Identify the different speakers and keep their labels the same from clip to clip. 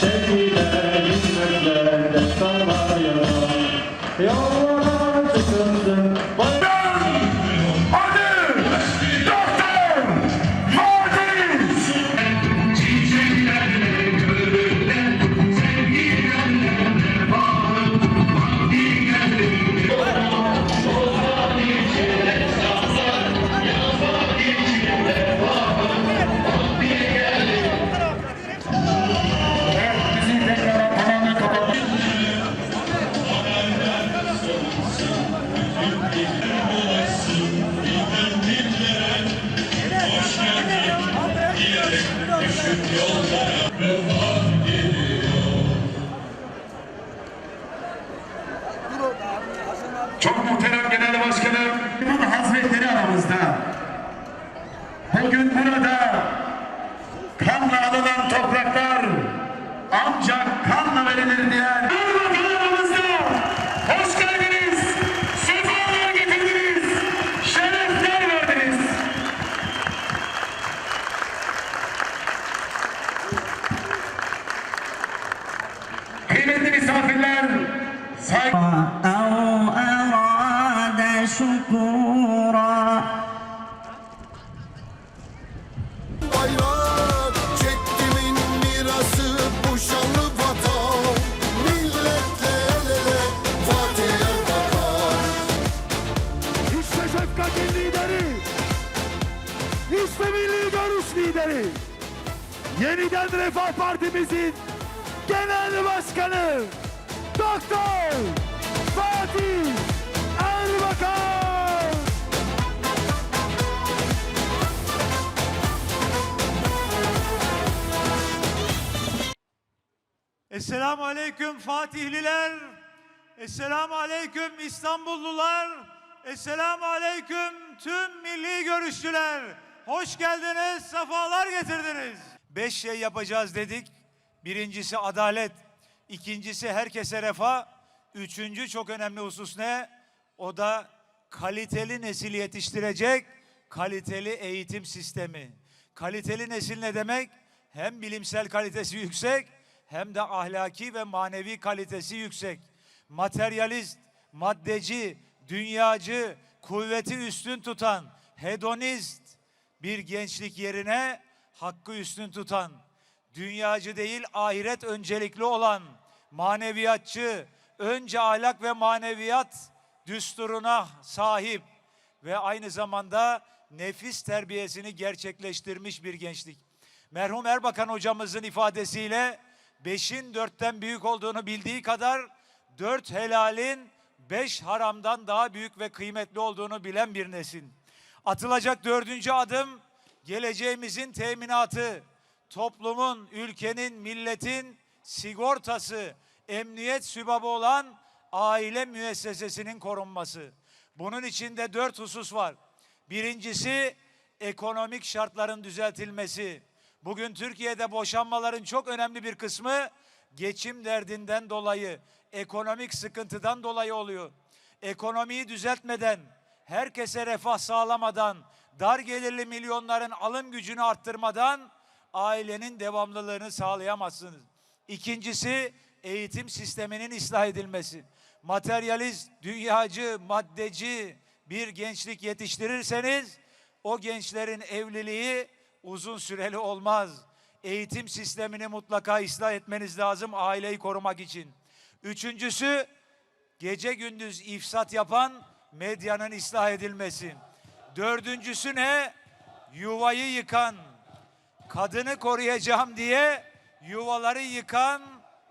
Speaker 1: Çekilen hizmetler
Speaker 2: destan var yalan Çok lideri. Yeniden Refah Partimizin genel başkanı Doktor Fatih Erbakan.
Speaker 3: Esselamu Aleyküm Fatihliler. Esselamu Aleyküm İstanbullular. Esselamu Aleyküm tüm milli görüşçüler. Hoş geldiniz, sefalar getirdiniz. Beş şey yapacağız dedik. Birincisi adalet. ikincisi herkese refah. Üçüncü çok önemli husus ne? O da kaliteli nesil yetiştirecek kaliteli eğitim sistemi. Kaliteli nesil ne demek? Hem bilimsel kalitesi yüksek hem de ahlaki ve manevi kalitesi yüksek. Materyalist, maddeci, dünyacı, kuvveti üstün tutan, hedonist bir gençlik yerine hakkı üstün tutan, dünyacı değil ahiret öncelikli olan, maneviyatçı, önce ahlak ve maneviyat düsturuna sahip ve aynı zamanda nefis terbiyesini gerçekleştirmiş bir gençlik. Merhum Erbakan hocamızın ifadesiyle beşin dörtten büyük olduğunu bildiği kadar dört helalin beş haramdan daha büyük ve kıymetli olduğunu bilen bir nesil. Atılacak dördüncü adım geleceğimizin teminatı, toplumun, ülkenin, milletin sigortası, emniyet sübabı olan aile müessesesinin korunması. Bunun içinde dört husus var. Birincisi ekonomik şartların düzeltilmesi. Bugün Türkiye'de boşanmaların çok önemli bir kısmı geçim derdinden dolayı, ekonomik sıkıntıdan dolayı oluyor. Ekonomiyi düzeltmeden, herkese refah sağlamadan, dar gelirli milyonların alım gücünü arttırmadan ailenin devamlılığını sağlayamazsınız. İkincisi eğitim sisteminin ıslah edilmesi. Materyalist, dünyacı, maddeci bir gençlik yetiştirirseniz o gençlerin evliliği uzun süreli olmaz. Eğitim sistemini mutlaka ıslah etmeniz lazım aileyi korumak için. Üçüncüsü gece gündüz ifsat yapan medyanın ıslah edilmesi. Dördüncüsü ne? Yuvayı yıkan, kadını koruyacağım diye yuvaları yıkan,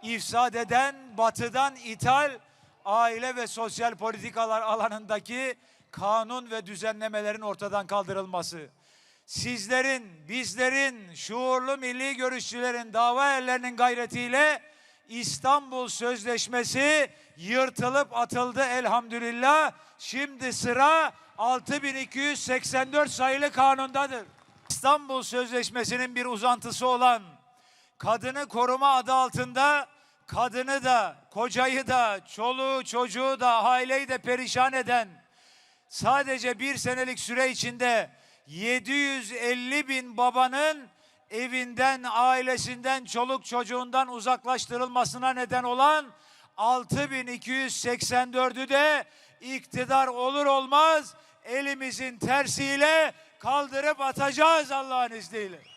Speaker 3: ifsad eden, batıdan ithal aile ve sosyal politikalar alanındaki kanun ve düzenlemelerin ortadan kaldırılması. Sizlerin, bizlerin, şuurlu milli görüşçülerin dava erlerinin gayretiyle İstanbul Sözleşmesi yırtılıp atıldı elhamdülillah. Şimdi sıra 6284 sayılı kanundadır. İstanbul Sözleşmesi'nin bir uzantısı olan kadını koruma adı altında kadını da, kocayı da, çoluğu, çocuğu da, aileyi de perişan eden sadece bir senelik süre içinde 750 bin babanın evinden, ailesinden, çoluk çocuğundan uzaklaştırılmasına neden olan 6284'ü de iktidar olur olmaz elimizin tersiyle kaldırıp atacağız Allah'ın izniyle.